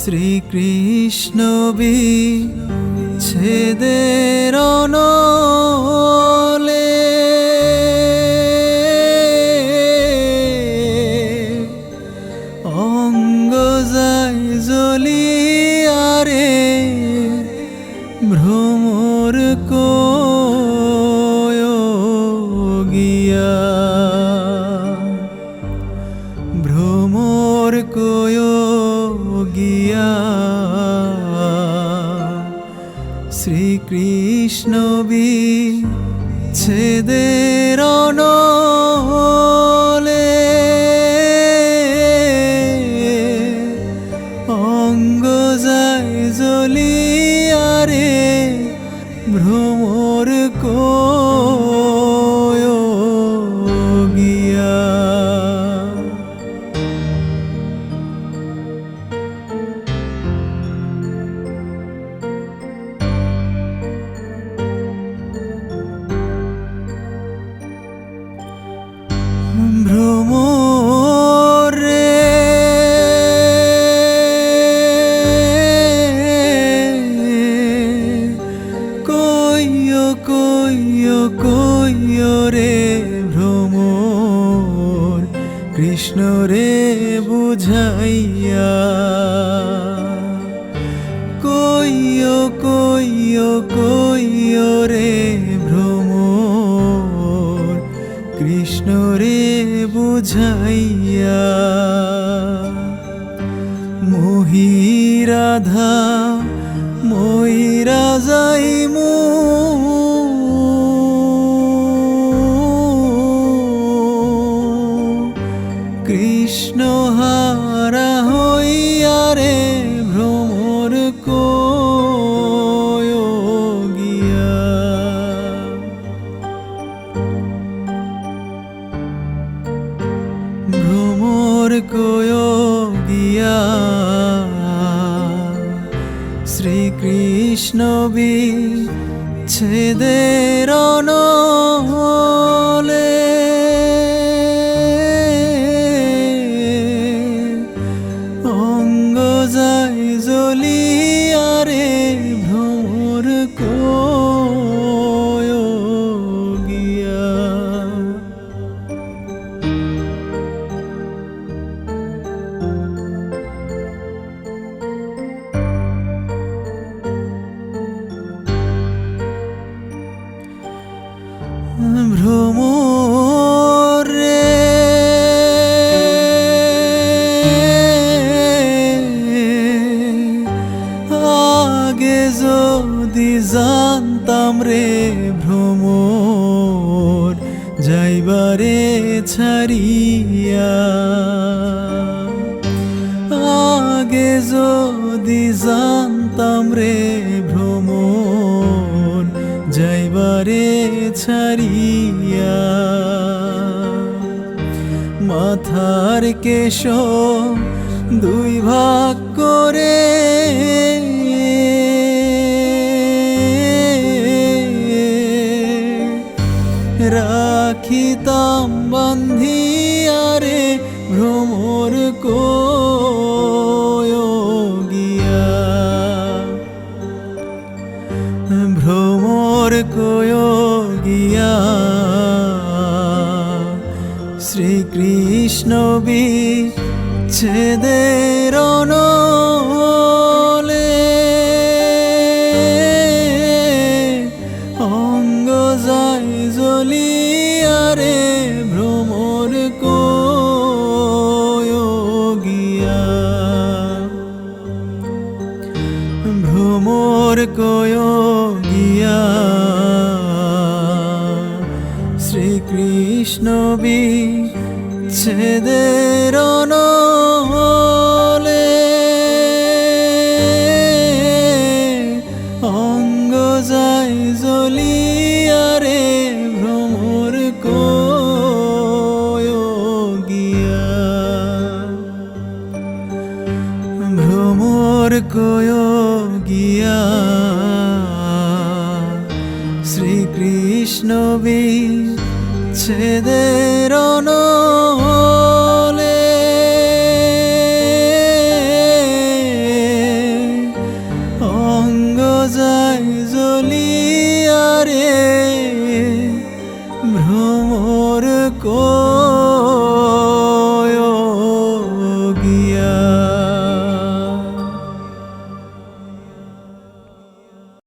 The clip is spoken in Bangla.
শ্রীকৃষ্ণ বি ছেদের অনু ভ্রমর গিয়া শ্রীকৃষ্ণ বি ছেদের অনলে অঙ্গ যায় জ্বলিয়ারে ভ্রমর গিয়া কইয় কইয় রে ভ্রমর, কৃষ্ণ রে বুঝাইয়া। কইয় কইয় কইয় রে ভ্রমর, কৃষ্ণ রে বুঝাইয়া। মোহি রাধা গিয়া ভ্রমর গিয়া শ্রীকৃষ্ণ ছেদের যদি জানতাম রে ভ্রমর, যাইবারে ছাড়িয়া। আগে যদি জানতাম রে ভ্রমণ যাইবারে ছাড়িয়া। মাথার কেশ দুই ভাগ করে রাখিতাম বান্ধিয়ারে ভ্রমর গিয়া। ভ্রমর গিয়া। শ্রীকৃষ্ণ বি ছেদের অঙ্গ যায় জ্বলিয়ারে ভ্রমর গিয়া। ভ্রমর গিয়া। শ্রীকৃষ্ণ বি ছেদের শ্রীকৃষ্ণ বি ছেদের অনলে। যায় জ্বলিয়া রে ভ্রমর কো